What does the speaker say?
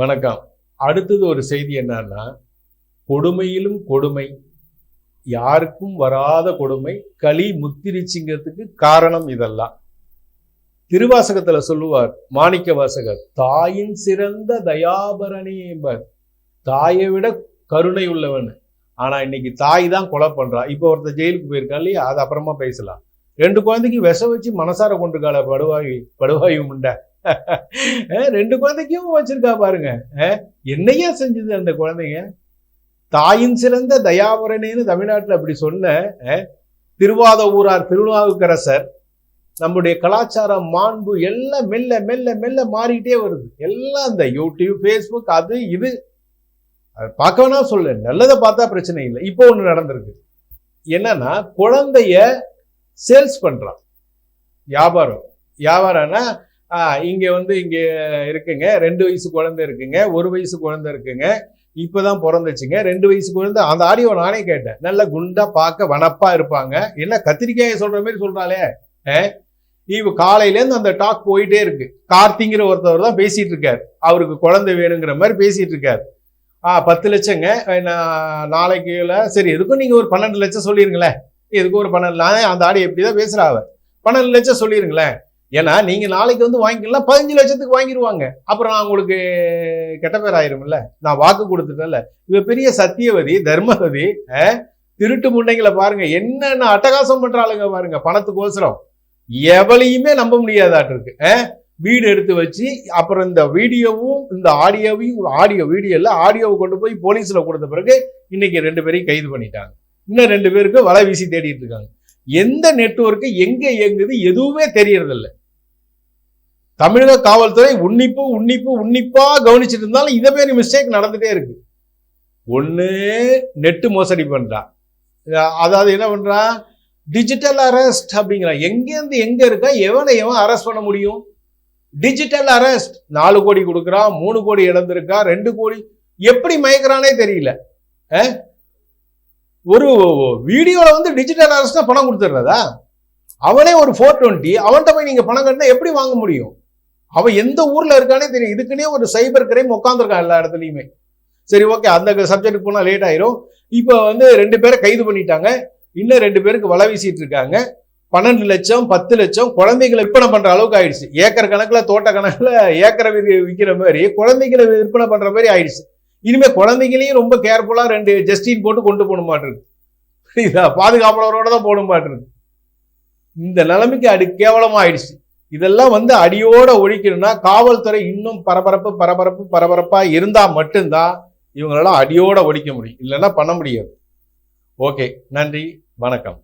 வணக்கம். அடுத்தது ஒரு செய்தி என்னன்னா கொடுமையிலும் கொடுமை யாருக்கும் வராத கொடுமை களி முத்திரிச்சிங்கிறதுக்கு காரணம் இதெல்லாம். திருவாசகத்துல சொல்லுவார் மாணிக்க வாசகர் தாயின் சிறந்த தயாபரணி என்பர். தாயை விட கருணை உள்ளவன். ஆனா இன்னைக்கு தாய் தான் கொலை பண்றா. இப்போ ஒருத்தர் ஜெயிலுக்கு போயிருக்கா இல்லையா? அது அப்புறமா பேசலாம். ரெண்டு குழந்தைக்கு விஷம் வச்சு மனசார கொண்டிருக்காள படுவாயு படுவாயு உண்டை. ரெண்டு குழந்தைக்கும் வச்சிருக்கா பாருங்க. என்னையா செஞ்சது அந்த குழந்தைங்க? தாயின் சிறந்த தயாபரனேன்னு தமிழ்நாட்டில் அப்படி சொன்ன திருவாத ஊரார் திருநாவுக்கரசர் நம்முடைய கலாச்சாரம் மாண்பு எல்லாம் மெல்ல மெல்ல மெல்ல மாறிக்கிட்டே வருது. எல்லாம் இந்த யூடியூப் ஃபேஸ்புக் அது இது. அது பார்க்க வேணா சொல்ல. நல்லதை பார்த்தா பிரச்சனை இல்லை. இப்போ ஒன்று நடந்திருக்கு. என்னன்னா குழந்தைய சேல்ஸ் பண்ணுறான் வியாபாரம். வியாபாரம்னா இங்கே வந்து இங்கே இருக்குங்க. ரெண்டு வயசு குழந்தை இருக்குங்க. ஒரு வயசு குழந்தை இருக்குங்க. இப்பதான் பிறந்துச்சுங்க. ரெண்டு வயசு குழந்தை. அந்த ஆடியோ நானே கேட்டேன். நல்லா குண்டாக பார்க்க வனப்பாக இருப்பாங்க. என்ன கத்திரிக்காயை சொல்கிற மாதிரி சொல்கிறாளே அஹ், இவ காலையிலேருந்து அந்த டாக் போயிட்டே இருக்கு. கார்த்திங்கிற ஒருத்தவர் தான் பேசிகிட்டு இருக்கார். அவருக்கு குழந்தை வேணுங்கிற மாதிரி பேசிகிட்டு இருக்கார். ஆ பத்து லட்சங்க. நான் நாளைக்கு இல்லை. சரி எதுக்கும் நீங்கள் ஒரு பன்னெண்டு லட்சம் சொல்லிருங்களேன். எதுக்கும் ஒரு பன்னெண்டு நானே அந்த ஆடி எப்படி தான் பேசுகிறாவ பன்னெண்டு லட்சம் சொல்லிடுங்களேன் ஏன்னா நீங்க நாளைக்கு வந்து வாங்கிக்கலாம் பதினஞ்சு லட்சத்துக்கு வாங்கிடுவாங்க அப்புறம் நான் உங்களுக்கு கெட்ட பேர் ஆயிரும்ல? நான் வாக்கு கொடுத்துட்டேன்ல. இவ பெரிய சத்தியவதி தர்மவதி திருட்டு முண்டைங்களை பாருங்க. என்னென்ன அட்டகாசம் பண்றாளுங்க பாருங்க பணத்துக்கோசரம். எவளையுமே நம்ப முடியாதாட்டு இருக்கு வீடு எடுத்து வச்சு அப்புறம் இந்த வீடியோவும் இந்த ஆடியோவையும் ஆடியோ வீடியோ இல்லை ஆடியோவை கொண்டு போய் போலீஸில் கொடுத்த பிறகு இன்னைக்கு ரெண்டு பேரையும் கைது பண்ணிட்டாங்க. இன்னும் ரெண்டு பேருக்கு வலை வீசி தேடிட்டு இருக்காங்க. எந்த நெட்வொர்க்கு எங்கே இயங்குது எதுவுமே தெரியறதில்லை. தமிழக காவல்துறை உன்னிப்பு உன்னிப்பு உன்னிப்பா கவனிச்சிட்டு இருந்தாலும் இதை பேர் மிஸ்டேக் நடந்துட்டே இருக்கு. ஒன்று நெட்டு மோசடி பண்றான் அதாவது என்ன பண்றான் டிஜிட்டல் அரெஸ்ட் அப்படிங்கிறான் எங்கேருந்து எங்க இருக்கா? எவனை எவன் அரெஸ்ட் பண்ண முடியும்? டிஜிட்டல் அரெஸ்ட் நாலு கோடி கொடுக்குறான் மூணு கோடி இழந்திருக்கா ரெண்டு கோடி. எப்படி மயக்கிறானே தெரியல. ஒரு வீடியோவில் வந்து டிஜிட்டல் அரெஸ்ட்னா பணம் கொடுத்துட்றதா? அவனே ஒரு ஃபோர் டுவெண்ட்டி அவன்கிட்ட போய் நீங்கள் பணம் கட்டினா எப்படி வாங்க முடியும்? அவன் எந்த ஊர்ல இருக்கானே தெரியும். இதுக்குன்னே ஒரு சைபர் கிரைம் உட்காந்துருக்கான் எல்லா இடத்துலையுமே. சரி ஓகே அந்த சப்ஜெக்ட் போனால் லேட் ஆயிரும். இப்போ வந்து ரெண்டு பேரை கைது பண்ணிட்டாங்க. இன்னும் ரெண்டு பேருக்கு வலை வீசிட்டு இருக்காங்க. பன்னெண்டு லட்சம் பத்து லட்சம் குழந்தைகளை விற்பனை பண்ற அளவுக்கு ஆயிடுச்சு. ஏக்கர் கணக்குல தோட்ட கணக்குல ஏக்கரை விற்கிற மாதிரி குழந்தைகளை விற்பனை பண்ற மாதிரி ஆயிடுச்சு. இனிமே குழந்தைங்களையும் ரொம்ப கேர்ஃபுல்லா ரெண்டு ஜஸ்டின் போட்டு கொண்டு போக மாட்டிருக்கு புரியுதா? பாதுகாப்பாளரோட தான் போட மாட்டிருக்கு இந்த நிலைமைக்கு அடி கேவலமா ஆயிடுச்சு. இதெல்லாம் வந்து அடியோட ஒழிக்கணும்னா காவல்துறை இன்னும் பரபரப்பு பரபரப்பு பரபரப்பா இருந்தா மட்டும்தான் இவங்களெல்லாம் அடியோட ஒழிக்க முடியும். இல்லைன்னா பண்ண முடியாது. ஓகே நன்றி வணக்கம்.